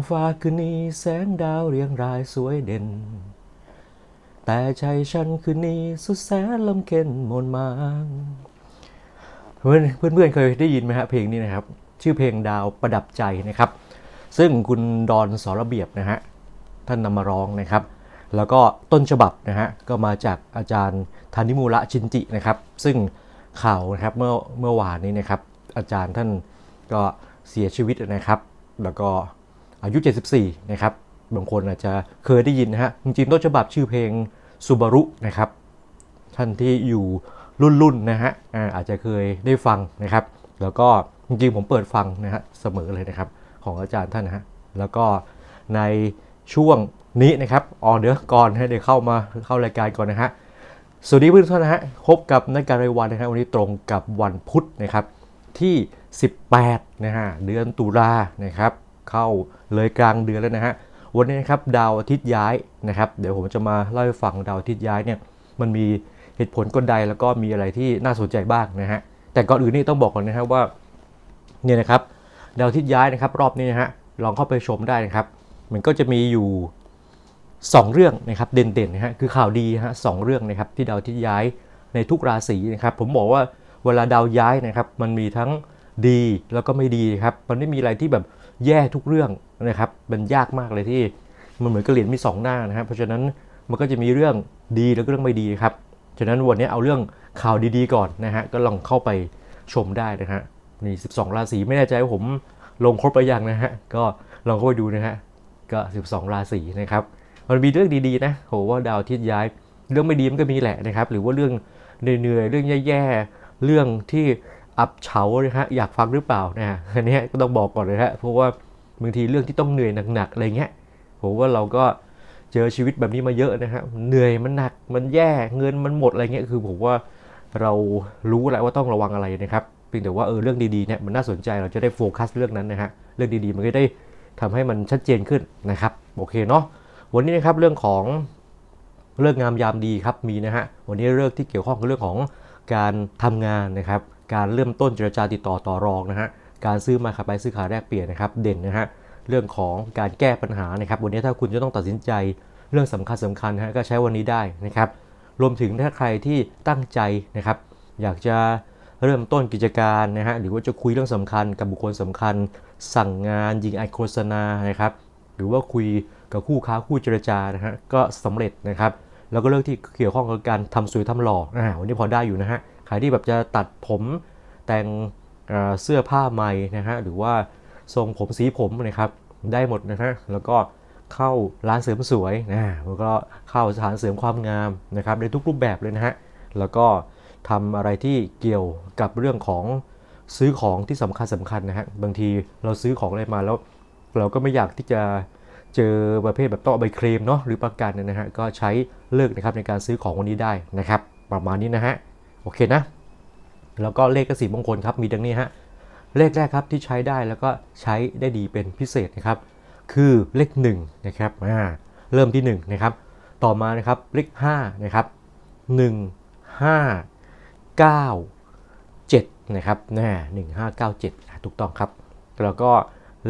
มื่องฟ้าคืนนี้แสงดาวเรียงรายสวยเด่น แต่ใจฉันคืนนี้สุดแสนลำเค็นมนมางเพื่อนเพื่อนๆเคยได้ยินไหมฮะเพลงนี้นะครับ ชื่อเพลงดาวประดับใจนะครับ ซึ่งคุณดอนสอระเบียบนะฮะท่านนำมาร้องนะครับ แล้วก็ต้นฉบับนะฮะก็มาจากอาจารย์ธานิมูระชินจินะครับ ซึ่งข่าวนะครับเมื่อเมื่อวานนี้นะครับ อาจารย์ท่านก็เสียชีวิตนะครับ แล้วก็ อายุ 74 นะครับ บางคนอาจจะเคยได้ยินนะฮะ จริงๆต้นฉบับชื่อเพลงซูบารุนะครับ ท่านที่อยู่รุ่นๆนะฮะอาจจะเคยได้ฟังนะครับ แล้วก็จริงๆผมเปิดฟังนะฮะเสมอเลยนะครับ ของอาจารย์ท่านนะฮะ แล้วก็ในช่วงนี้นะครับอ๋อเดี๋ยวก่อนให้เดี๋ยวเข้ามาเข้ารายการก่อนนะฮะสวัสดีเพื่อนทุกท่านนะฮะพบกับนักการรายวันนะครับวันนี้ตรงกับวันพุธนะครับที่ 18นะฮะเดือนตุลานะครับ เข้า เลยกลางเดือนแล้วนะฮะวันนี้นะครับดาวอาทิตย์ย้ายนะครับ เดี๋ยวผมจะมาเล่าให้ฟังดาวอาทิตย์ย้ายเนี่ยมันมีเหตุผลกลใดแล้วก็มีอะไรที่น่าสนใจบ้างนะฮะแต่ก่อนอื่นนี่ต้องบอกก่อนนะครับว่าเนี่ยนะครับดาวอาทิตย์ย้ายนะครับรอบนี้นะฮะลองเข้าไปชมได้นะครับ มันก็จะมีอยู่ 2 เรื่องนะครับเด่นๆนะฮะคือข่าวดีฮะสองเรื่องนะครับที่ดาวอาที่ย้ายในทุกราศีนะครับ ผมบอกว่าเวลาดาวย้ายนะครับมันมีทั้งดีแล้วก็ไม่ดีครับมันไม่มีอะไรที่แบบแย่ทุกเรื่อง นะครับมันยากมากเลยที่มันเหมือนกระเหรียญมี 2 หน้านะครับ เพราะฉะนั้นมันก็จะมีเรื่องดีแล้วก็เรื่องไม่ดีครับ ฉะนั้นวันนี้เอาเรื่องข่าวดีๆก่อนนะฮะก็ลองเข้าไปชมได้นะฮะนี่ 12 ราศีไม่แน่ใจว่าผมลงครบไปยังนะฮะก็ลองเข้าไปดูนะฮะก็ 12 ราศีนะครับมันมีเรื่องดีๆนะโหว่าดาวทิตย์ย้ายเรื่องไม่ดีมันก็มีแหละนะครับ หรือว่าเรื่องเหนื่อยๆเรื่องแย่ๆเรื่องที่อับเฉานะฮะอยากฟังหรือเปล่านะฮะอันนี้ก็ต้องบอกก่อนเลยฮะเพราะว่า บางทีเรื่องที่ต้องเหนื่อยหนักๆอะไรเงี้ยผมว่าเราก็เจอชีวิตแบบนี้มาเยอะนะฮะเหนื่อยมันหนักมันแย่เงินมันหมดอะไรเงี้ยคือผมว่าเรารู้แล้วว่าต้องระวังอะไรนะครับเพียงแต่ว่าเออเรื่องดีๆเนี่ยมันน่าสนใจเราจะได้โฟกัสเรื่องนั้นนะฮะเรื่องดีๆมันก็ได้ทำให้มันชัดเจนขึ้นนะครับโอเคเนาะวันนี้นะครับเรื่องของเรื่องงามยามดีครับมีนะฮะวันนี้เรื่องที่เกี่ยวข้องกับเรื่องของการทำงานนะครับการเริ่มต้นเจรจาติดต่อต่อรองนะฮะ การซื้อมาขายไปซื้อขายแลกเปลี่ยนนะครับเด่นนะฮะเรื่องของการแก้ปัญหานะครับวันนี้ถ้าคุณจะต้องตัดสินใจเรื่องสำคัญสำคัญนะฮะก็ใช้วันนี้ได้นะครับ รวมถึงถ้าใครที่ตั้งใจนะครับ อยากจะเริ่มต้นกิจการนะฮะหรือว่าจะคุยเรื่องสำคัญกับบุคคลสำคัญ สั่งงานยิงไอโฆษณานะครับหรือว่าคุยกับคู่ค้าคู่เจรจานะฮะก็สำเร็จนะครับแล้วก็เรื่องที่เกี่ยวข้องกับการทำสวยทำหล่ออ่าวันนี้พอได้อยู่นะฮะใครที่แบบจะตัดผมแต่ง เสื้อผ้าใหม่นะฮะหรือว่าทรงผมสีผมนะครับได้หมดนะฮะแล้วก็เข้าร้านเสริมสวยนะแล้วก็เข้าสถานเสริมความงามนะครับในทุกรูปแบบเลยนะฮะแล้วก็ทำอะไรที่เกี่ยวกับเรื่องของซื้อของที่สำคัญสำคัญนะฮะบางทีเราซื้อของอะไรมาแล้ว เราก็ไม่อยากที่จะเจอประเภทแบบต้องเอาไปเคลมเนาะหรือประกันเนี่ยนะฮะก็ใช้เลิกนะครับในการซื้อของวันนี้ได้นะครับ ประมาณนี้นะฮะโอเคนะ แล้วก็เลขกสีมงคลครับมีดังนี้ฮะเลขแรกครับที่ใช้ได้แล้วก็ใช้ได้ดีเป็นพิเศษนะครับ คือเลข1นะครับอ่าเริ่มที่1นะครับต่อมานะครับเลข5นะครับ1 5 9 7นะครับน่หนึ่งห้าเก้าเจ็ดถูกต้องครับ แล้วก็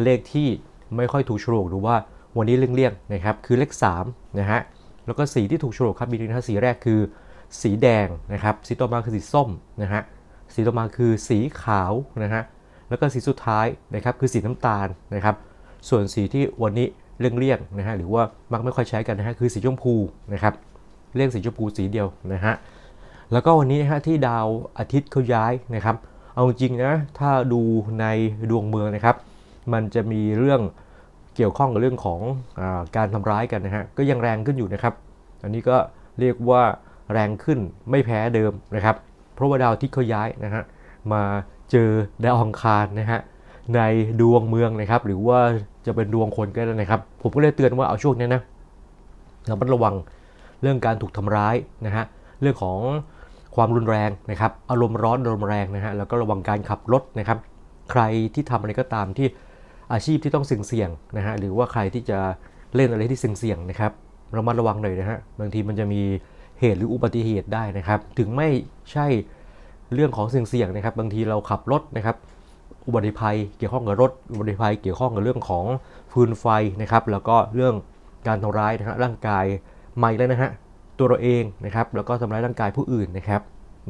เลขที่ไม่ค่อยถูกโฉลกหรือว่าวันนี้เลี่ยงๆนะครับ คือเลข3นะฮะ แล้วก็สีที่ถูกโฉลกครับมีนะฮะสีแรกคือ สีแดงนะครับ สีต่อมาคือสีส้มนะฮะ สีต่อมาคือสีขาวนะฮะแล้วก็สีสุดท้ายนะครับคือสีน้ำตาลนะครับ ส่วนสีที่วันนี้เลี่ยงๆนะฮะหรือว่ามักไม่ค่อยใช้กันนะฮะคือสีชมพูนะครับเลี่ยงสีชมพูสีเดียวนะฮะแล้วก็วันนี้นะฮะที่ดาวอาทิตย์เขาย้ายนะครับ เอาจริงนะถ้าดูในดวงเมืองนะครับ มันจะมีเรื่องเกี่ยวข้องกับเรื่องของอาการทำร้ายกันนะฮะก็ยังแรงขึ้นอยู่นะครับ อันนี้ก็เรียกว่าแรงขึ้นไม่แพ้เดิมนะครับ เพราะว่าดาวอาทิตย์เขาย้ายนะฮะมาเจอดาวอังคารนะฮะในดวงเมืองนะครับ หรือว่าจะเป็นดวงคนก็ได้นะครับ ผมก็เลยเตือนว่าเอาช่วงนี้นะเราต้องระวังเรื่องการถูกทำร้ายนะฮะเรื่องของความรุนแรงนะครับอารมณ์ร้อนอารมณ์แรงนะฮะแล้วก็ระวังการขับรถนะครับ ใครที่ทำอะไรก็ตามที่อาชีพที่ต้องเสี่ยงๆนะฮะหรือว่าใครที่จะเล่นอะไรที่เสี่ยงๆนะครับระมัดระวังหน่อยนะฮะบางทีมันจะมี เหตุหรืออุบัติเหตุได้นะครับ ถึงไม่ใช่เรื่องของเสี่ยงๆนะครับ บางทีเราขับรถนะครับ อุบัติภัยเกี่ยวข้องกับรถ อุบัติภัยเกี่ยวข้องกับเรื่องของฟืนไฟนะครับ แล้วก็เรื่องการทำร้ายนะฮะร่างกายใหม่แล้วนะฮะตัวเราเองนะครับ แล้วก็ทำร้ายร่างกายผู้อื่นนะครับ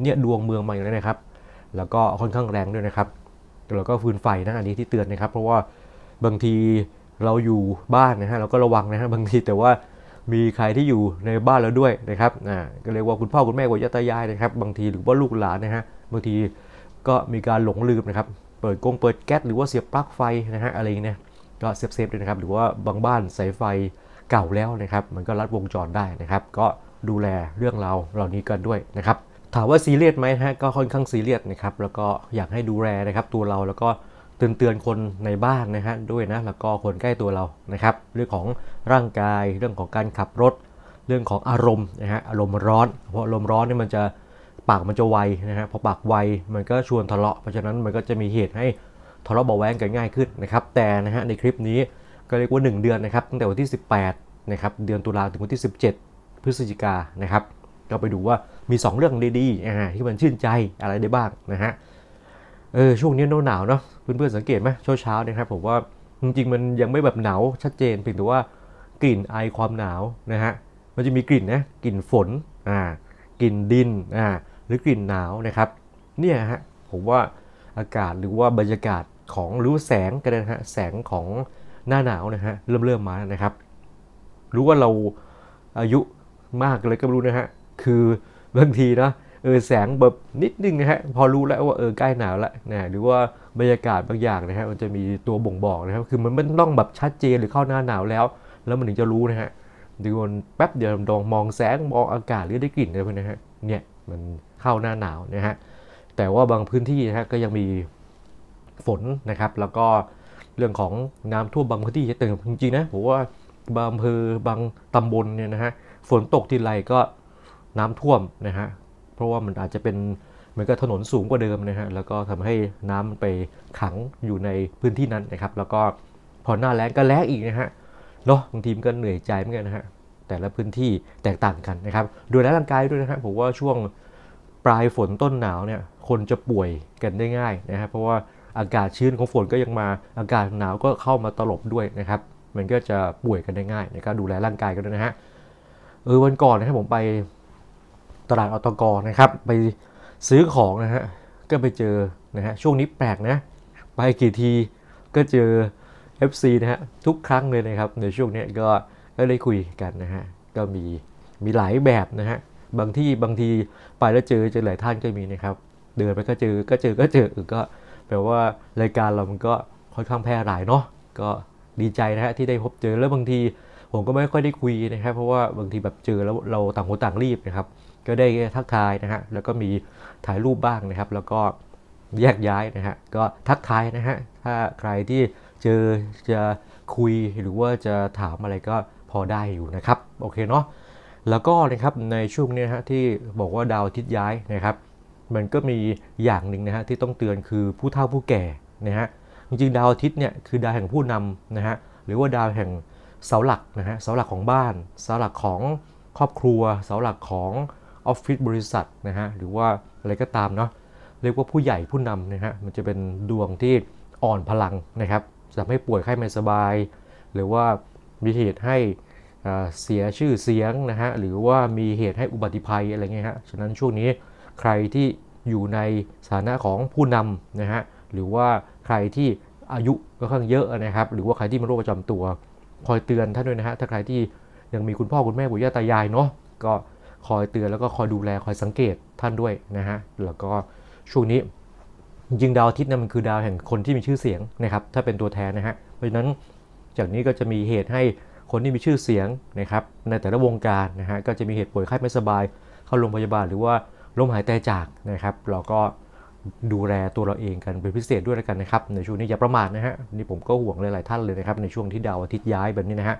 เนี่ยดวงเมืองใหม่แล้วนะครับ แล้วก็ค่อนข้างแรงด้วยนะครับแล้วก็ฟืนไฟนะอันนี้ที่เตือนนะครับ เพราะว่าบางทีเราอยู่บ้านนะฮะเราก็ระวังนะฮะบางทีแต่ว่า มีใครที่อยู่ในบ้านเราด้วยนะครับอ่าก็เรียกว่าคุณพ่อคุณแม่คุณย่าตายายนะครับ บางทีหรือว่าลูกหลานนะฮะบางทีก็มีการหลงลืมนะครับ เปิดกงเปิดแก๊สหรือว่าเสียบปลั๊กไฟนะฮะอะไรเงี้ยก็เซฟเซฟด้วยนะครับ หรือว่าบางบ้านสายไฟเก่าแล้วนะครับ มันก็รัดวงจรได้นะครับ ก็ดูแลเรื่องราวเหล่านี้กันด้วยนะครับ ถามว่าซีเรียสไหมนะฮะก็ค่อนข้างซีเรียสนะครับ แล้วก็อยากให้ดูแลนะครับ ตัวเราแล้วก็ ตือนเตือนคนในบ้านนะฮะด้วยนะแล้วก็คนใกล้ตัวเรานะครับ เรื่องของร่างกายเรื่องของการขับรถ เรื่องของอารมณ์นะฮะอารมณ์ร้อน เพราะอารมณ์ร้อนเนี่ยมันจะปากมันจะไวนะฮะพอปากไวมันก็ชวนทะเลาะเพราะฉะนั้นมันก็จะมีเหตุให้ทะเลาะเบาแวงกันง่ายขึ้นนะครับแต่นะฮะในคลิปนี้ก็เรียกว่า 1 เดือนนะครับตั้งแต่วันที่ 18นะครับเดือนตุลาถึงวันที่ 17 พฤศจิกายนนะครับก็ไปดูว่ามี 2 เรื่องดีๆที่มันชื่นใจอะไรได้บ้างนะฮะ เออช่วงนี้หนาวๆเนาะเพื่อนๆสังเกตไหมเช้าเช้าๆนะครับผมว่าจริงๆมันยังไม่แบบหนาวชัดเจนเพียงแต่ว่ากลิ่นไอความหนาวนะฮะมันจะมีกลิ่นนะกลิ่นฝนอ่ากลิ่นดินอ่าหรือกลิ่นหนาวนะครับเนี่ยฮะผมว่าอากาศหรือว่าบรรยากาศของหรือว่าแสงกันนะฮะแสงของหน้าหนาวนะฮะเริ่มเริ่มมานะครับรู้ว่าเราอายุมากเลยก็รู้นะฮะคือบางทีนะ เออแสงแบบนิดนึงนะฮะพอรู้แล้วว่าเออใกล้หนาวแล้วนะหรือว่าบรรยากาศบางอย่างนะฮะมันจะมีตัวบ่งบอกนะครับคือมันไม่ต้องแบบชัดเจนหรือเข้าหน้าหนาวแล้ว แล้วมันถึงจะรู้นะฮะดูมันแป๊บเดียวดองมองแสงมองอากาศหรือได้กลิ่นอะไรพวกนี้นะฮะเนี่ยมันเข้าหน้าหนาวนะฮะแต่ว่าบางพื้นที่นะฮะก็ยังมีฝนนะครับ แล้วก็เรื่องของน้ำท่วมบางพื้นที่แต่จริงๆนะผมว่าบางอำเภอบางตำบลเนี่ยนะฮะฝนตกทีไรก็น้ำท่วมนะฮะ ราะว่ามันอาจจะเป็นเหมือนกับถนนสูงกว่าเดิมนะฮะแล้วก็ทำให้น้ำมันไปขังอยู่ในพื้นที่นั้นนะครับ แล้วก็พอหน้าแล้งก็แล้งอีกนะฮะเนาะบางทีมันก็เหนื่อยใจเหมือนกันนะฮะแต่ละพื้นที่แตกต่างกันนะครับดูแลร่างกายด้วยนะฮะผมว่าช่วงปลายฝนต้นหนาวเนี่ยคนจะป่วยกันได้ง่ายนะครับเพราะว่าอากาศชื้นของฝนก็ยังมาอากาศหนาวก็เข้ามาตลบด้วยนะครับ มันก็จะป่วยกันได้ง่ายนะครับดูแลร่างกายกันด้วยนะฮะเออวันก่อนนะครับผมไป ตลาดอตกนะครับ ไปซื้อของนะฮะก็ไปเจอนะฮะช่วงนี้แปลกนะไปกี่ทีก็เจอ FC นะฮะทุกครั้งเลยนะครับ ในช่วงนี้ก็ก็ได้คุยกันนะฮะก็มีมีหลายแบบนะฮะบางที่บางทีไปแล้วเจอเจอหลายท่านก็มีนะครับ เดินไปก็เจอก็เจอก็เจอเออก็แปลว่ารายการเรามันก็ค่อนข้างแพร่หลายเนาะก็ดีใจนะฮะที่ได้พบเจอแล้วบางทีผมก็ไม่ค่อยได้คุยนะครับ เพราะว่าบางทีแบบเจอแล้วเราต่างคนต่างรีบนะครับ ก็ได้ทักทายนะฮะแล้วก็มีถ่ายรูปบ้างนะครับ แล้วก็แยกย้ายนะฮะก็ทักทายนะฮะถ้าใครที่เจอจะคุยหรือว่าจะถามอะไรก็พอได้อยู่นะครับโอเคเนาะแล้วก็นะครับในช่วงนี้นะฮะที่บอกว่าดาวอาทิตย์ย้ายนะครับ มันก็มีอย่างหนึ่งนะฮะที่ต้องเตือนคือผู้เฒ่าผู้แก่นะฮะจริงๆดาวอาทิตย์เนี่ยคือดาวแห่งผู้นำนะฮะหรือว่าดาวแห่งเสาหลักนะฮะเสาหลักของบ้าน เสาหลักของครอบครัว เสาหลักของ ออฟฟิศบริษัทนะฮะหรือว่าอะไรก็ตามเนาะเรียกว่าผู้ใหญ่ผู้นำนะฮะมันจะเป็นดวงที่อ่อนพลังนะครับทำให้ป่วยไข้ไม่สบาย หรือว่ามีเหตุให้เสียชื่อเสียงนะฮะหรือว่ามีเหตุให้อุบัติภัยอะไรเงี้ยฮะฉะนั้นช่วงนี้ใครที่อยู่ในสถานะของผู้นำนะฮะหรือว่าใครที่อายุก็ค่อนข้างเยอะนะครับ หรือว่าใครที่มีโรคประจำตัว คอยเตือนท่านด้วยนะฮะถ้าใครที่ยังมีคุณพ่อคุณแม่ปู่ย่าตายายเนาะก็ คอยเตือนแล้วก็คอยดูแลคอยสังเกตท่านด้วยนะฮะแล้วก็ช่วงนี้จริงดาวอาทิตย์นะมันคือดาวแห่งคนที่มีชื่อเสียงนะครับถ้าเป็นตัวแทนนะฮะเพราะฉะนั้นจากนี้ก็จะมีเหตุให้คนที่มีชื่อเสียงนะครับในแต่ละวงการนะฮะก็จะมีเหตุป่วยไข้ไม่สบาย เข้าโรงพยาบาลหรือว่าล้มหายตายจากนะครับ เราก็ดูแลตัวเราเองกันเป็นพิเศษด้วยแล้วกันนะครับ ในช่วงนี้อย่าประมาทนะฮะนี่ผมก็ห่วงหลายๆท่านเลยนะครับในช่วงที่ดาวอาทิตย์ย้ายแบบนี้นะฮะ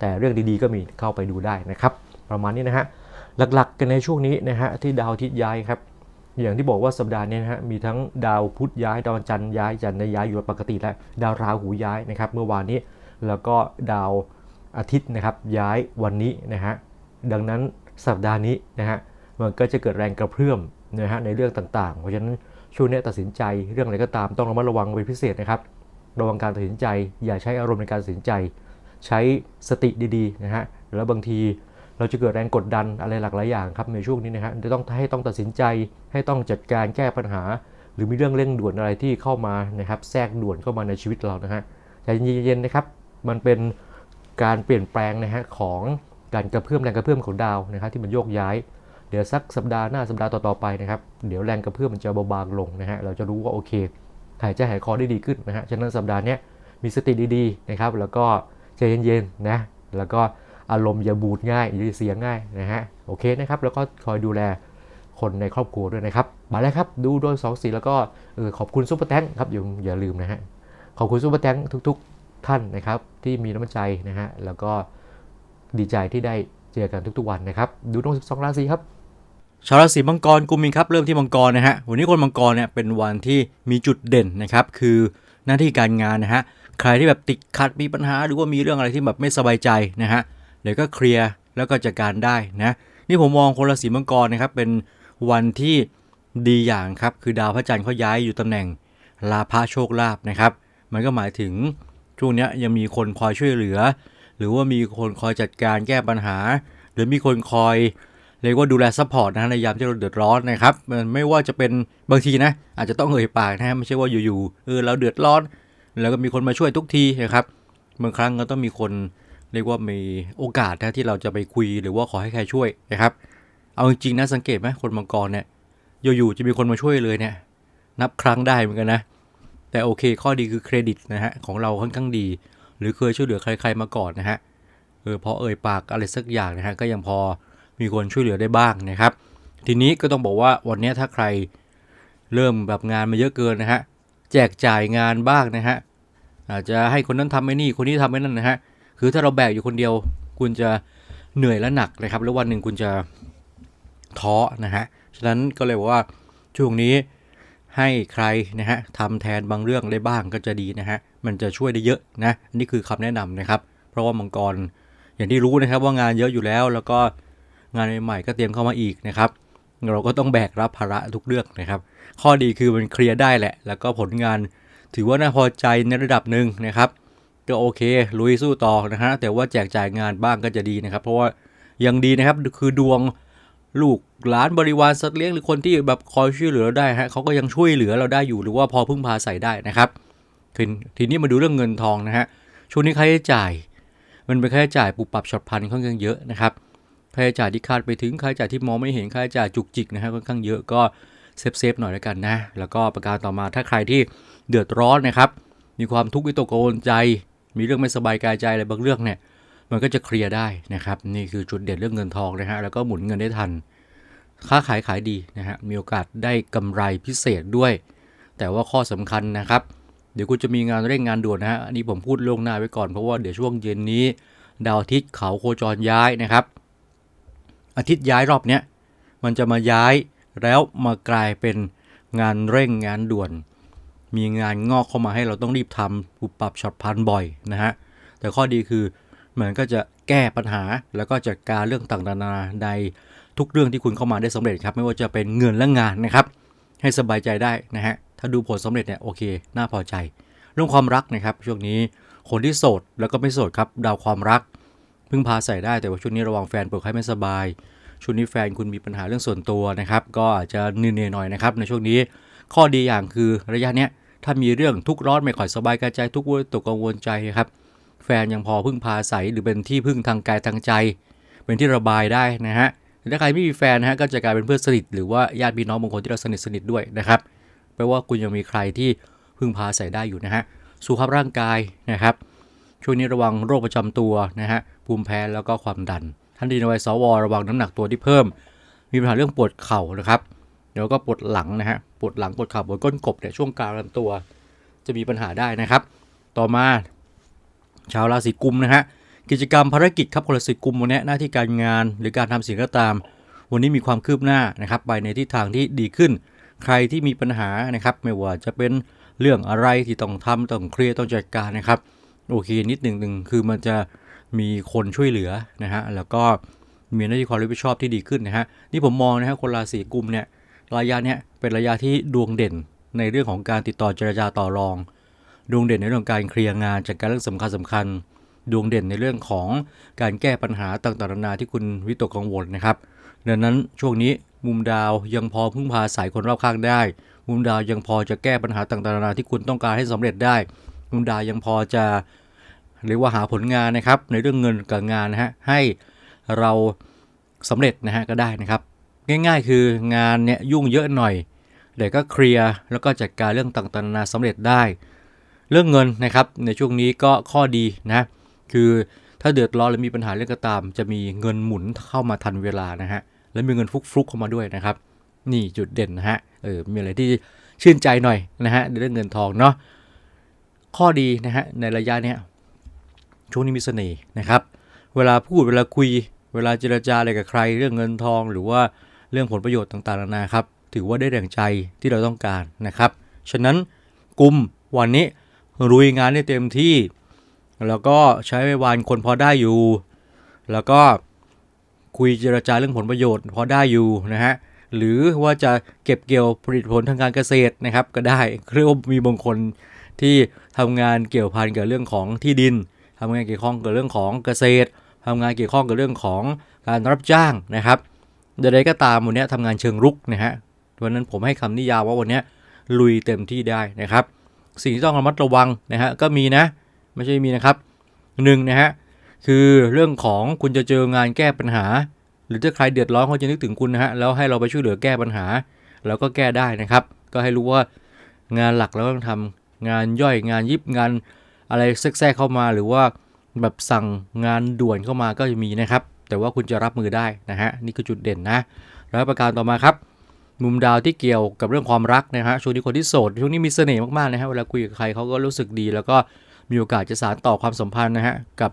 แต่เรื่องดีๆก็มีเข้าไปดูได้นะครับ ประมาณนี้นะฮะ หลักๆ กันในช่วงนี้นะฮะที่ดาวอาทิตย์ย้ายครับ อย่างที่บอกว่าสัปดาห์นี้นะฮะมีทั้งดาวพุธย้ายดาวจันทร์ย้ายจันทร์ย้ายอยู่ปกติแล้วดาวราหูย้ายนะครับ เมื่อวานนี้แล้วก็ดาวอาทิตย์นะครับย้ายวันนี้นะฮะดังนั้นสัปดาห์นี้นะฮะมันก็จะเกิดแรงกระเพื่อมนะฮะในเรื่องต่างๆ เพราะฉะนั้นช่วงนี้ตัดสินใจเรื่องอะไรก็ตามต้องระมัดระวังเป็นพิเศษนะครับ ระวังการตัดสินใจ อย่าใช้อารมณ์ในการตัดสินใจ ใช้สติดีๆนะฮะแล้วบางที เราจะเกิดแรงกดดันอะไรหลากหลายอย่างครับในช่วงนี้นะฮะจะต้องให้ต้องตัดสินใจ ให้ต้องจัดการแก้ปัญหา หรือมีเรื่องเร่งด่วนอะไรที่เข้ามานะครับแทรกด่วนเข้ามาในชีวิตเรานะฮะใจเย็นๆนะครับมันเป็นการเปลี่ยนแปลงนะฮะของการกระเพื่อมแรงกระเพื่อมของดาวนะครับที่มันโยกย้าย เดี๋ยวสักสัปดาห์หน้าสัปดาห์ต่อๆไปนะครับเดี๋ยวแรงกระเพื่อมมันจะเบาบางลงนะฮะเราจะรู้ว่าโอเคหายใจหายคอได้ดีขึ้นนะฮะฉะนั้นสัปดาห์นี้มีสติดีๆนะครับแล้วก็ใจเย็นๆนะแล้วก็ อารมณ์อย่าบูดง่ายอย่าเสียง่ายนะฮะโอเคนะครับแล้วก็คอยดูแลคนในครอบครัวด้วยนะครับมาแล้วครับดูโดย2สีแล้วก็เออขอบคุณซุปเปอร์แตงครับอย่าอย่าลืมนะฮะขอบคุณซุปเปอร์แตงทุก ๆ ท่านนะครับที่มีน้ำใจนะฮะแล้วก็ดีใจที่ได้เจอกันทุกๆวันนะครับดูตรง12 ราศีครับชาวราศีมังกรกุมมินครับเริ่มที่มังกรนะฮะวันนี้คนมังกรเนี่ยเป็นวันที่มีจุดเด่นนะครับคือหน้าที่การงานนะฮะใครที่แบบติดขัดมีปัญหา หรือว่ามีเรื่องอะไรที่แบบไม่สบายใจนะฮะ เดี๋ยวก็เคลียร์แล้วก็จัดการได้นะนี่ผมมองคนราศีมังกรนะครับเป็นวันที่ดีอย่างครับคือดาวพระจันทร์เขาย้ายอยู่ตำแหน่งลาภะโชคลาภนะครับ มันก็หมายถึงช่วงนี้ยังมีคนคอยช่วยเหลือ หรือว่ามีคนคอยจัดการแก้ปัญหา หรือมีคนคอยเรียกว่าดูแลซัพพอร์ตนะในยามที่เราเดือดร้อนนะครับมันไม่ว่าจะเป็นบางทีนะ อาจจะต้องเอ่ยปากนะฮะไม่ใช่ว่าอยู่ๆเออเราเดือดร้อน แล้วก็มีคนมาช่วยทุกทีนะครับบางครั้งก็ต้องมีคน เรียกว่ามีโอกาสนะที่เราจะไปคุยหรือว่าขอให้ใครช่วยนะครับ เอาจริงๆนะสังเกตไหมคนมังกรเนี่ยอยู่ๆจะมีคนมาช่วยเลยเนี่ยนับครั้งได้เหมือนกันนะ แต่โอเคข้อดีคือเครดิตนะฮะของเราค่อนข้างดี หรือเคยช่วยเหลือใคร ๆมาก่อนนะฮะเออพอเอ่ยปากอะไรสักอย่างนะฮะก็ยังพอมีคนช่วยเหลือได้บ้างนะครับ ทีนี้ก็ต้องบอกว่าวันนี้ถ้าใครเริ่มแบบงานมาเยอะเกินนะฮะแจกจ่ายงานบ้างนะฮะอาจจะให้คนนั้นทำไอ้นี่คนนี้ทำไอ้นั่นนะฮะ คือถ้าเราแบกอยู่คนเดียว คุณจะเหนื่อยและหนักนะครับ แล้ววันหนึ่งคุณจะท้อนะฮะ ฉะนั้นก็เลยบอกว่าช่วงนี้ให้ใครนะฮะทำแทนบางเรื่องได้บ้างก็จะดีนะฮะ มันจะช่วยได้เยอะนะนี่คือคำแนะนำนะครับ เพราะว่ามังกรอย่างที่รู้นะครับว่างานเยอะอยู่แล้ว แล้วก็งานใหม่ๆก็เตรียมเข้ามาอีกนะครับ เราก็ต้องแบกรับภาระทุกเรื่องนะครับ ข้อดีคือมันเคลียร์ได้แหละ แล้วก็ผลงานถือว่าน่าพอใจในระดับหนึ่งนะครับ ก็โอเค ลุยสู้ต่อนะฮะ แต่ว่าแจกจ่ายงานบ้างก็จะดีนะครับ เพราะว่ายังดีนะครับ คือดวงลูกหลานบริวารสัตว์เลี้ยงหรือคนที่แบบคอยช่วยเหลือเราได้ฮะเขาก็ยังช่วยเหลือเราได้อยู่หรือว่าพอพึ่งพาใส่ได้นะครับทีทีนี้มาดูเรื่องเงินทองนะฮะช่วงนี้ค่าใช้จ่าย มันเป็นค่าใช้จ่ายปุบปับฉับพันค่อนข้างเยอะนะครับค่าใช้จ่ายที่คาดไปถึงค่าใช้จ่ายที่มองไม่เห็นค่าใช้จ่ายจุกจิกนะฮะค่อนข้างเยอะก็เซฟเซฟๆหน่อยแล้วกันนะแล้วก็ประการต่อมาถ้าใครที่เดือดร้อนนะครับ มีความทุกข์วิตกกังวลใจ มีเรื่องไม่สบายกายใจอะไรบางเรื่องเนี่ย มันก็จะเคลียร์ได้นะครับ นี่คือจุดเด่นเรื่องเงินทองนะฮะ แล้วก็หมุนเงินได้ทัน ค้าขายขายดีนะฮะ มีโอกาสได้กำไรพิเศษด้วย แต่ว่าข้อสำคัญนะครับ เดี๋ยวคุณจะมีงานเร่งงานด่วนนะฮะ อันนี้ผมพูดล่วงหน้าไว้ก่อนเพราะว่าเดี๋ยวช่วงเย็นนี้ ดาวอาทิตย์เขาโคจรย้ายนะครับ อาทิตย์ย้ายรอบเนี้ย มันจะมาย้ายแล้วมากลายเป็นงานเร่งงานด่วน มีงานงอกเข้ามาให้เราต้องรีบทำปุบปรับช็อตพันบ่อยนะฮะ แต่ข้อดีคือมันก็จะแก้ปัญหาแล้วก็จัดการเรื่องต่างๆนานาในทุกเรื่องที่คุณเข้ามาได้สำเร็จครับ ไม่ว่าจะเป็นเงินและงานนะครับ ให้สบายใจได้นะฮะ ถ้าดูผลสำเร็จเนี่ยโอเค น่าพอใจ เรื่องความรักนะครับ ช่วงนี้คนที่โสดแล้วก็ไม่โสดครับ ดาวความรัก พึ่งพาใส่ได้แต่ว่าช่วงนี้ระวังแฟนป่วยไข้ไม่สบายช่วงนี้แฟนคุณมีปัญหาเรื่องส่วนตัวนะครับ ก็อาจจะเหนื่อยๆหน่อยนะครับในช่วงนี้ข้อดีอย่างคือระยะเนี้ย ถ้ามีเรื่องทุกร้อนไม่ค่อยสบายกายใจทุกข์วิตกกังวลใจครับ แฟนยังพอพึ่งพาใส่หรือเป็นที่พึ่งทางกายทางใจ เป็นที่ระบายได้นะฮะถ้าใครไม่มีแฟนนะฮะก็จะกลายเป็นเพื่อนสนิทหรือว่าญาติพี่น้องบางคนที่เราสนิทสนิทด้วยนะครับแปลว่าคุณยังมีใครที่พึ่งพาใส่ได้อยู่นะฮะสุขภาพร่างกายนะครับ ช่วงนี้ระวังโรคประจำตัวนะฮะภูมิแพ้แล้วก็ความดัน ท่านดีนวัยสวระวังน้ำหนักตัวที่เพิ่ม มีปัญหาเรื่องปวดเข่านะครับ เดี๋ยวก็ปวดหลังนะฮะปวดหลังปวดขาปวดก้นกบเนี่ยช่วงกลางลำตัว จะมีปัญหาได้นะครับ ต่อมาชาวราศีกุมนะฮะกิจกรรมภารกิจครับคนราศีกุมวันนี้หน้าที่การงานหรือการทำสิ่งก็ตาม วันนี้มีความคืบหน้านะครับ ไปในทิศทางที่ดีขึ้น ใครที่มีปัญหานะครับไม่ว่าจะเป็นเรื่องอะไรที่ต้องทำต้องเคลียร์ต้องจัดการนะครับโอเคนิดหนึ่งหนึ่งคือมันจะมีคนช่วยเหลือนะฮะแล้วก็มีหน้าที่ความรับผิดชอบที่ดีขึ้นนะฮะนี่ผมมองนะฮะคนราศีกุมเนี่ย ระยะเนี้ยเป็นระยะที่ดวงเด่นในเรื่องของการติดต่อเจรจาต่อรอง ดวงเด่นในเรื่องการเคลียร์งานจากการเรื่องสำคัญสำคัญ ดวงเด่นในเรื่องของการแก้ปัญหาต่างๆนานาที่คุณวิตกกังวลนะครับ ดังนั้นช่วงนี้มุมดาวยังพอพึ่งพาสายคนรอบข้างได้ มุมดาวยังพอจะแก้ปัญหาต่างๆนานาที่คุณต้องการให้สำเร็จได้ มุมดาวยังพอจะเรียกว่าหาผลงานนะครับในเรื่องเงินกับงานนะฮะให้เราสำเร็จนะฮะก็ได้นะครับ ง่าย ๆ คืองานเนี่ยยุ่งเยอะหน่อยแต่ก็เคลียร์แล้วก็จัดการเรื่องต่างๆนานาสำเร็จได้ เรื่องเงินนะครับในช่วงนี้ก็ข้อดีนะคือถ้าเดือดร้อนหรือมีปัญหาเรื่องก็ตาม จะมีเงินหมุนเข้ามาทันเวลานะฮะและมีเงินฟุกๆเข้ามาด้วยนะครับ นี่จุดเด่นนะฮะเออมีอะไรที่ชื่นใจหน่อยนะฮะในเรื่องเงินทองเนาะข้อดีนะฮะในระยะเนี้ยช่วงนี้มีเสน่ห์นะครับ เวลาพูดเวลาคุย เวลาเจรจาอะไรกับใคร เรื่องเงินทองหรือว่า เรื่องผลประโยชน์ต่างๆนานาครับถือว่าได้แรงใจที่เราต้องการนะครับ ฉะนั้นกลุ่มวันนี้รุยงานได้เต็มที่ แล้วก็ใช้วันคนพอได้อยู่ แล้วก็คุยเจรจาเรื่องผลประโยชน์พอได้อยู่นะฮะหรือว่าจะเก็บเกี่ยวผลิตผลทางการเกษตรนะครับ ก็ได้เรียกว่ามีบางคนที่ทำงานเกี่ยวพันกับเรื่องของที่ดินทำงานเกี่ยวข้องกับเรื่องของเกษตรทำงานเกี่ยวข้องกับเรื่องของการรับจ้างนะครับ ใดๆก็ตามวันนี้ทำงานเชิงรุกนะฮะวันนั้นผมให้คำนิยามว่าวันนี้ลุยเต็มที่ได้นะครับ สิ่งที่ต้องระมัดระวังนะฮะก็มีนะไม่ใช่มีนะครับหนึ่งนะฮะคือเรื่องของคุณจะเจองานแก้ปัญหา หรือถ้าใครเดือดร้อนเขาจะนึกถึงคุณนะฮะแล้วให้เราไปช่วยเหลือแก้ปัญหาเราก็แก้ได้นะครับ ก็ให้รู้ว่างานหลักเราต้องทำงานย่อยงานยิบงานอะไรแทรกเข้ามาหรือว่าแบบสั่งงานด่วนเข้ามาก็จะมีนะครับ แต่ว่าคุณจะรับมือได้นะฮะนี่คือจุดเด่นนะ แล้วประการต่อมาครับมุมดาวที่เกี่ยวกับเรื่องความรักนะฮะช่วงนี้คนที่โสดช่วงนี้มีเสน่ห์มากๆนะฮะเวลาคุยกับใครเขาก็รู้สึกดี แล้วก็มีโอกาสจะสานต่อความสัมพันธ์นะฮะกับ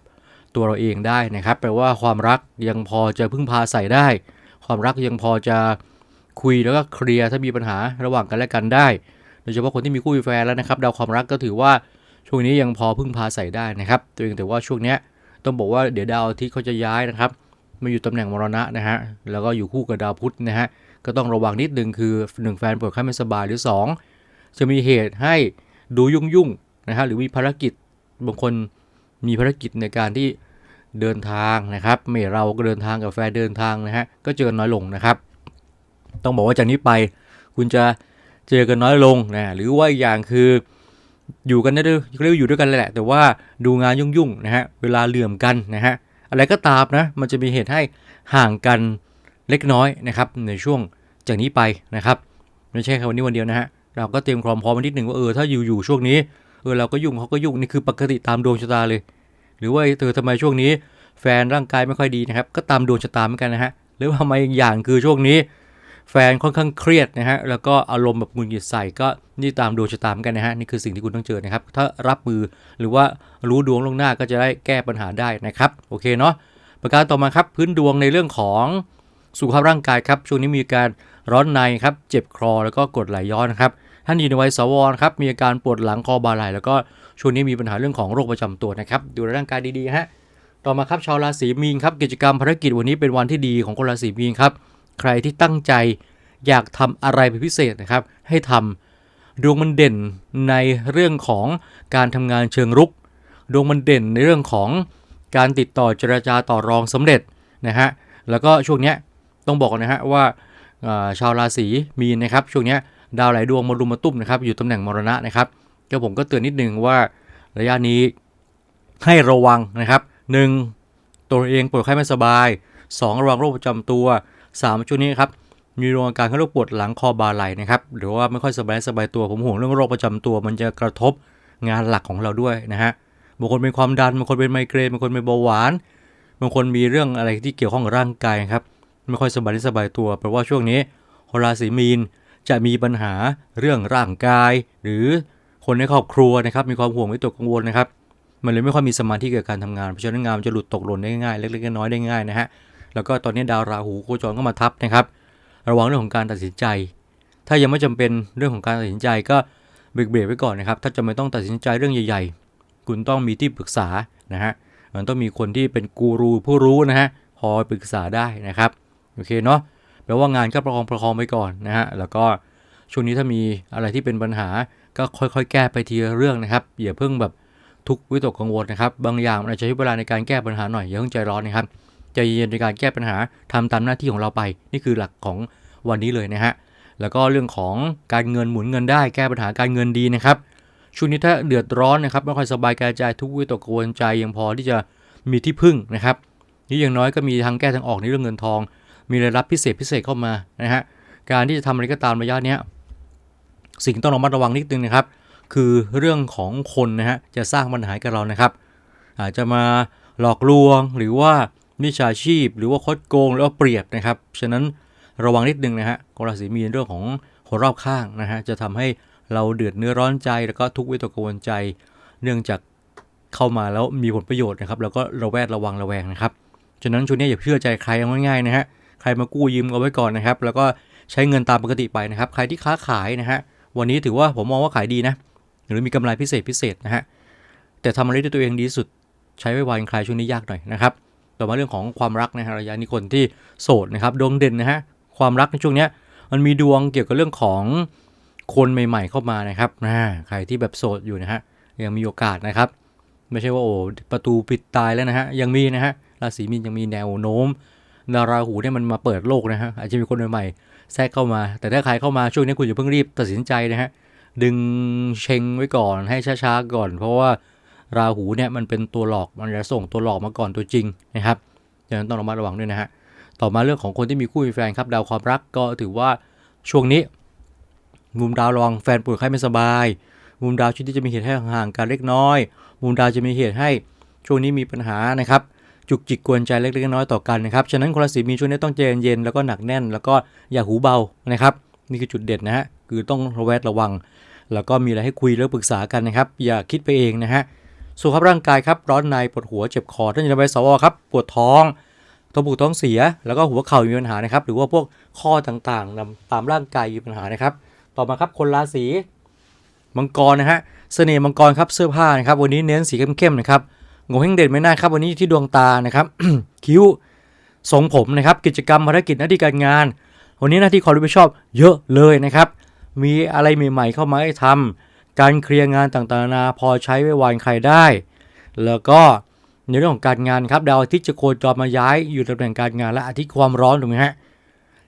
ตัวเราเองได้นะครับแปลว่าความรักยังพอจะพึ่งพาใส่ได้ ความรักยังพอจะคุยแล้วก็เคลียร์ถ้ามีปัญหาระหว่างกันและกันได้โดยเฉพาะคนที่มีคู่มีแฟนแล้วนะครับดาวความรักก็ถือว่าช่วงนี้ยังพอพึ่งพาใส่ได้นะครับตัวเองแต่ว่าช่วงเนี้ย ต้องบอกว่าเดี๋ยวดาวอาทิตย์เขาจะย้ายนะครับมาอยู่ตำแหน่งมรณะนะฮะแล้วก็อยู่คู่กับดาวพุธนะฮะก็ต้องระวังนิดนึงคือ 1 แฟนป่วยไข้ไม่สบายหรือ 2 จะมีเหตุให้ดูยุ่งยุ่งนะฮะหรือมีภารกิจบางคนมีภารกิจในการที่เดินทางนะครับไม่เราก็เดินทางกับแฟนเดินทางนะฮะก็เจอกันน้อยลงนะครับ ต้องบอกว่าจากนี้ไปคุณจะเจอกันน้อยลงนะหรือว่าอีกอย่างคือ อยู่กันได้ด้วยเรียกว่าอยู่ด้วยกันแหละ แต่ว่าดูงานยุ่งๆนะฮะเวลาเหลื่อมกันนะฮะอะไรก็ตามนะมันจะมีเหตุให้ห่างกันเล็กน้อยนะครับในช่วงจากนี้ไปนะครับไม่ใช่แค่วันนี้วันเดียวนะฮะเราก็เตรียมความพร้อมนิดหนึ่งว่าเออถ้าอยู่อยู่ช่วงนี้เออเราก็ยุ่งเขาก็ยุ่งนี่คือปกติตามดวงชะตาเลย หรือว่าเธอทำไมช่วงนี้ แฟนร่างกายไม่ค่อยดีนะครับก็ตามดวงชะตาเหมือนกันนะฮะหรือว่าทำไมอีกอย่างคือช่วงนี้ แฟนค่อนข้างเครียดนะฮะแล้วก็อารมณ์แบบหงุดหงิดใส่ก็นี่ตามดวงชะตามกันนะฮะนี่คือสิ่งที่คุณต้องเจอนะครับถ้ารับมือหรือว่ารู้ดวงลวงหน้าก็จะได้แก้ปัญหาได้นะครับโอเคเนาะประการต่อมาครับพื้นดวงในเรื่องของสุขภาพร่างกายครับช่วงนี้มีการร้อนในครับเจ็บคอแล้วก็กดไหลย้อนครับท่านอยู่ในวัยสวรครับมีอาการปวดหลังคอบ่าไหล่แล้วก็ช่วงนี้มีปัญหาเรื่องของโรคประจำตัวนะครับดูแลร่างกายดีๆฮะต่อมาครับชาวราศีมีนครับกิจกรรมภารกิจวันนี้เป็นวันที่ดีของคนราศีมีนครับ ใครที่ตั้งใจ อยากทำอะไรเป็นพิเศษนะครับ ให้ทำดวงมันเด่นในเรื่องของการทำงานเชิงรุก ดวงมันเด่นในเรื่องของการติดต่อเจรจาต่อรองสำเร็จนะฮะแล้วก็ช่วงนี้ต้องบอกนะฮะว่าชาวราศีมีนนะครับ ช่วงนี้ดาวหลายดวงมารุมมาตุ้มนะครับอยู่ตำแหน่งมรณะนะครับก็ผมก็เตือนนิดนึงว่าระยะนี้ให้ระวังนะครับหนึ่งตัวเองป่วยไข้ไม่สบาย 2 ระวังโรคประจำตัว 3ช่วงนี้ครับมีโรคอาการเขาเรียกปวดหลังคอบ่าไหล่นะครับหรือว่าไม่ค่อยสบายสบายตัวผมห่วงเรื่องโรคประจำตัว มันจะกระทบงานหลักของเราด้วยนะฮะบางคนเป็นความดันบางคนเป็นไมเกรนบางคนเป็นเบาหวานบางคนมีเรื่องอะไรที่เกี่ยวข้องกับร่างกายครับไม่ค่อยสบายสบายตัวเพราะว่าช่วงนี้คนราศีมีนจะมีปัญหาเรื่องร่างกาย หรือคนในครอบครัวนะครับ มีความห่วงวิตกกังวลนะครับ มันเลยไม่ค่อยมีสมาธิกับการทำงานเพราะฉะนั้นงานมันจะหลุดตกหล่นได้ง่ายเล็กๆน้อยๆได้ง่ายนะฮะ แล้วก็ตอนนี้ดาวราหูโคจรก็มาทับนะครับ ระวังเรื่องของการตัดสินใจ ถ้ายังไม่จำเป็นเรื่องของการตัดสินใจก็เบรกๆไว้ก่อนนะครับ ถ้าจะไม่ต้องตัดสินใจเรื่องใหญ่ๆ คุณต้องมีที่ปรึกษานะฮะ มันต้องมีคนที่เป็นกูรูผู้รู้นะฮะพอปรึกษาได้นะครับ โอเคเนาะ แปลว่างานก็ประคองประคองไปก่อนนะฮะ แล้วก็ช่วงนี้ถ้ามีอะไรที่เป็นปัญหาก็ค่อยๆ แก้ไปทีละเรื่องนะครับ อย่าเพิ่งแบบทุกวิตกกังวลนะครับ บางอย่างมันอาจจะใช้เวลาในการแก้ปัญหาหน่อยอย่าเพิ่งใจร้อนนะครับ ใจเย็นในการแก้ปัญหาทำตามหน้าที่ของเราไป นี่คือหลักของวันนี้เลยนะฮะแล้วก็เรื่องของการเงินหมุนเงินได้แก้ปัญหาการเงินดีนะครับช่วงนี้ถ้าเดือดร้อนนะครับไม่ค่อยสบายกายใจทุกข์วิตกกังวลใจยังพอที่จะมีที่พึ่งนะครับนี่อย่างน้อยก็มีทางแก้ทางออกในเรื่องเงินทอง มีรายรับพิเศษพิเศษเข้ามานะฮะการที่จะทำอะไรก็ตามระยะนี้สิ่งต้องระมัดระวังนิดนึงนะครับ คือเรื่องของคนนะฮะจะสร้างปัญหากับเรานะครับ อาจจะมาหลอกลวงหรือว่า มิจฉาชีพ หรือว่าคดโกงหรือว่าเปรียบนะครับ ฉะนั้นระวังนิดนึงนะฮะกราศีมีนเรื่องของคนรอบข้างนะฮะจะทำให้เราเดือดเนื้อร้อนใจแล้วก็ทุกข์วิตกกังวลใจ เนื่องจากเข้ามาแล้วมีผลประโยชน์นะครับ แล้วก็ระแวดระวังระแวงนะครับฉะนั้นช่วงนี้อย่าเชื่อใจใครเอาง่ายๆนะฮะใครมากู้ยืมเอาไว้ก่อนนะครับ แล้วก็ใช้เงินตามปกติไปนะครับ ใครที่ค้าขายนะฮะวันนี้ถือว่าผมมองว่าขายดีนะหรือมีกำไรพิเศษพิเศษนะฮะแต่ทำอะไรด้วยตัวเองดีสุดใช้ไว้วานใครช่วงนี้ยากหน่อยนะครับ ต่อมาเรื่องของความรักนะฮะระยะนี้คนที่โสดนะครับดวงเด่นนะฮะความรักในช่วงเนี้ยมันมีดวงเกี่ยวกับเรื่องของคนใหม่ ๆ เข้ามานะครับนะใครที่แบบโสดอยู่นะฮะยังมีโอกาสนะครับ ไม่ใช่ว่าโอ้ประตูปิดตายแล้วนะฮะยังมีนะฮะราศีมีนยังมีแนวโน้มดาราหูเนี่ยมันมาเปิดโลกนะฮะอาจจะมีคนใหม่ๆแทรกเข้ามา แต่ถ้าใครเข้ามาช่วงนี้คุณอย่าเพิ่งรีบตัดสินใจนะฮะดึงเชงไว้ก่อนให้ช้าๆก่อน เพราะว่า ราหูเนี่ยมันเป็นตัวหลอกมันจะส่งตัวหลอกมาก่อนตัวจริงนะครับดังนั้นต้องระมัดระวังด้วยนะฮะต่อมาเรื่องของคนที่มีคู่มีแฟนครับดาวความรักก็ถือว่าช่วงนี้มุมดาวระวังแฟนป่วยไข้ไม่สบาย มุมดาวชุดที่จะมีเหตุให้ห่างๆกันเล็กน้อย มุมดาวจะมีเหตุให้ช่วงนี้มีปัญหานะครับจุกจิกกวนใจเล็กๆน้อยๆต่อกันนะครับ ฉะนั้นคนราศีมีนช่วงนี้ต้องใจเย็นๆแล้วก็หนักแน่น แล้วก็อย่าหูเบานะครับ นี่คือจุดเด่นนะฮะคือต้องระแวดระวัง แล้วก็มีอะไรให้คุยแล้วปรึกษากันนะครับ อย่าคิดไปเองนะฮะ สุขภาพร่างกายครับ ร้อนในปวดหัวเจ็บคอท่านจะไปสวครับ ปวดท้องท้องผูกท้องเสีย แล้วก็หัวเข่ามีปัญหานะครับ หรือว่าพวกข้อต่างๆตามร่างกายมีปัญหานะครับ ต่อมาครับคนราศีมังกรนะฮะเสน่ห์มังกรครับเสื้อผ้านะครับ วันนี้เน้นสีเข้มๆนะครับงงเฮงเด่นไม่น่าครับ วันนี้ที่ดวงตานะครับ คิ้วทรงผมนะครับ กิจกรรมภารกิจหน้าที่การงาน วันนี้หน้าที่ความรับผิดชอบเยอะเลยนะครับ มีอะไรใหม่ ๆ เข้ามาให้ทำ การเคลียร์งานต่างๆนานาพอใช้ไว้วานใครได้ แล้วก็ในเรื่องของการงานครับดาวอาทิตย์จะโคจรมาย้ายอยู่ตำแหน่งการงานและอาทิตย์ความร้อนถูกไหมฮะ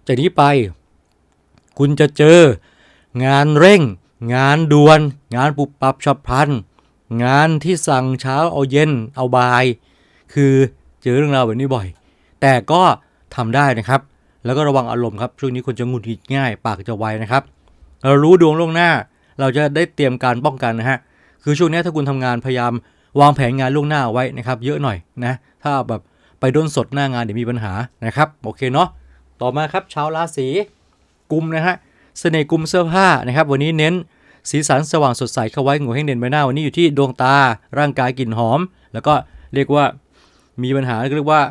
จากนี้ไป คุณจะเจองานเร่ง งานด่วน งานปุบปับฉับพลัน งานที่สั่งเช้าเอาเย็นเอาบ่าย คือเจอเรื่องราวแบบนี้บ่อย แต่ก็ทำได้นะครับ แล้วก็ระวังอารมณ์ครับช่วงนี้คนจะงุดหงิดง่าย ปากจะไวนะครับ เรารู้ดวงล่วงหน้า เราจะได้เตรียมการป้องกันนะฮะ คือช่วงนี้ถ้าคุณทำงานพยายามวางแผนงานล่วงหน้าไว้นะครับ เยอะหน่อยนะ ถ้าแบบไปด้นสดหน้างานเดี๋ยวมีปัญหานะครับ โอเคเนาะ ต่อมาครับชาวราศีกุมนะฮะ เสน่ห์กุมเสื้อผ้านะครับ วันนี้เน้นสีสันสว่างสดใสเข้าไว้งูเฮงเด่นใบหน้าวันนี้อยู่ที่ดวงตา ร่างกายกลิ่นหอม แล้วก็เรียกว่ามีปัญหาเรียกว่า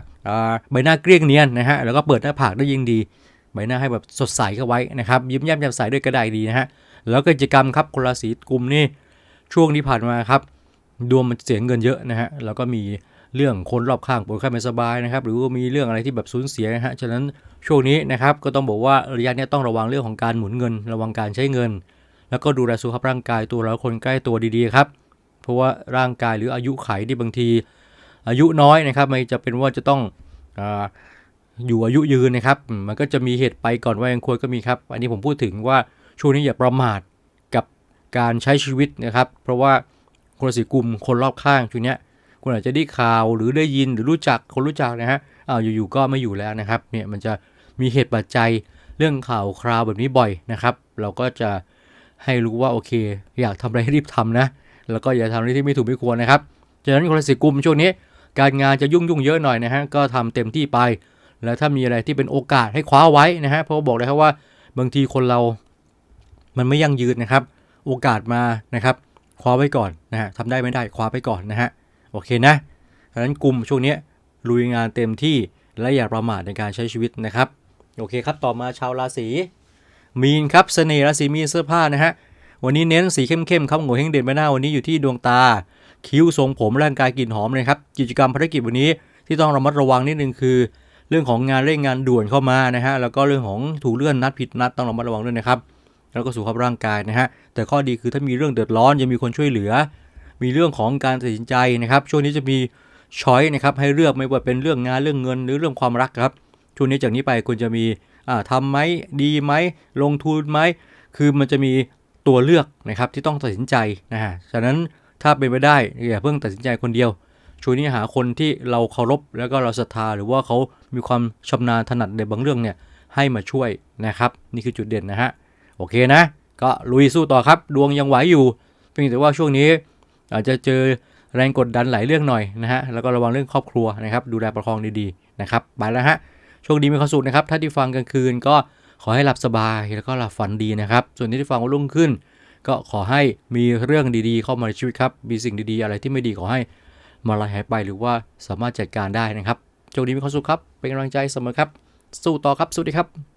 ใบหน้าเกลี้ยงเนียนนะฮะ แล้วก็เปิดหน้าผากได้ยิ่งดี ใบหน้าให้แบบสดใสเข้าไว้นะครับ ยิ้มแย้มแจ่มใสด้วยก็ไดดีนะฮะ แล้วกิจกรรมครับคนราศีกุมนี่ช่วงที่ผ่านมาครับดวงมันเสียเงินเยอะนะฮะแล้วก็มีเรื่องคนรอบข้างป่วยไข้ไม่สบายนะครับ หรือว่ามีเรื่องอะไรที่แบบสูญเสียนะฮะฉะนั้นช่วงนี้นะครับก็ต้องบอกว่าระยะนี้ต้องระวังเรื่องของการหมุนเงิน ระวังการใช้เงิน แล้วก็ดูแลสุขภาพร่างกายตัวเราคนใกล้ตัวดีๆครับ เพราะว่าร่างกายหรืออายุไขที่บางที อายุน้อยนะครับไม่จะเป็นว่าจะต้องออยู่อายุยืนนะครับ มันก็จะมีเหตุไปก่อนวัยอันควรก็มีครับ อันนี้ผมพูดถึงว่า ช่วงนี้อย่าประมาทกับการใช้ชีวิตนะครับ เพราะว่าคนราศีกลุ่มคนรอบข้างช่วงนี้คุณอาจจะได้ข่าวหรือได้ยินหรือรู้จักคนรู้จักนะฮะอ้าวอยู่ๆก็ไม่อยู่แล้วนะครับเนี่ยมันจะมีเหตุปัจจัยเรื่องข่าวคราวแบบนี้บ่อยนะครับ เราก็จะให้รู้ว่าโอเค อยากทำอะไรให้รีบทำนะ แล้วก็อย่าทำอะไรที่ไม่ถูกไม่ควรนะครับฉะนั้นคนราศีกุมช่วงนี้ การงานจะยุ่งยุ่งๆเยอะหน่อยนะฮะก็ทำเต็มที่ไป แล้วถ้ามีอะไรที่เป็นโอกาสให้คว้าไว้นะฮะเพราะบอกเลยครับว่าบางทีคนเรา มันไม่ยั่งยืนนะครับ โอกาสมานะครับคว้าไว้ก่อนนะฮะทำได้ไม่ได้คว้าไปก่อนนะฮะโอเคนะฉะนั้นกลุ่มช่วงนี้ลุยงานเต็มที่และอย่าประมาทในการใช้ชีวิตนะครับ โอเคครับต่อมาชาวราศีมีนครับเสน่ห์ราศีมีนเสื้อผ้านะฮะวันนี้เน้นสีเข้มๆครับโงเฮงเด่นใบหน้าวันนี้อยู่ที่ดวงตา คิ้วทรงผมร่างกายกลิ่นหอมเลยครับกิจกรรมภารกิจวันนี้ที่ต้องระมัดระวังนิดนึงคือ เรื่องของงานเร่งงานด่วนเข้ามานะฮะแล้วก็เรื่องของถูกเลื่อนนัดผิดนัดต้องระมัดระวังด้วยนะครับ แล้วก็สุขภาพร่างกายนะฮะ แต่ข้อดีคือถ้ามีเรื่องเดือดร้อนยังมีคนช่วยเหลือ มีเรื่องของการตัดสินใจนะครับ ช่วงนี้จะมีช้อยนะครับให้เลือกไม่ว่าเป็นเรื่องงานเรื่องเงินหรือเรื่องความรักครับ ช่วงนี้จากนี้ไปคุณจะมีอ่าทำไหมดีไหมลงทุนไหมคือมันจะมีตัวเลือกนะครับที่ต้องตัดสินใจนะฮะ ฉะนั้นถ้าเป็นไปได้อย่าเพิ่งตัดสินใจคนเดียว ช่วงนี้หาคนที่เราเคารพแล้วก็เราศรัทธาหรือว่าเขามีความชำนาญถนัดในบางเรื่องเนี่ยให้มาช่วยนะครับ นี่คือจุดเด่นนะฮะ อเคนะ ก็ลุยสู้ต่อครับ ดวงยังไหวอยู่ เพียงแต่ว่าช่วงนี้ อาจจะเจอแรงกดดันหลายเรื่องหน่อยนะฮะ แล้วก็ระวังเรื่องครอบครัวนะครับ ดูแลประคองดีๆนะครับไปแล้วฮะ โชคดีมีความสุขนะครับ ถ้าที่ฟังกลางคืนก็ขอให้หลับสบายแล้วก็หลับฝันดีนะครับ ส่วนที่ที่ฟังวันรุ่งขึ้น ก็ขอให้มีเรื่องดีๆ เข้ามาในชีวิตครับ มีสิ่งดีๆ อะไรที่ไม่ดีขอให้มาลายหายไปหรือว่าสามารถจัดการได้นะครับ โชคดีมีความสุขครับ เป็นกำลังใจเสมอครับ สู้ต่อครับสวัสดีครับ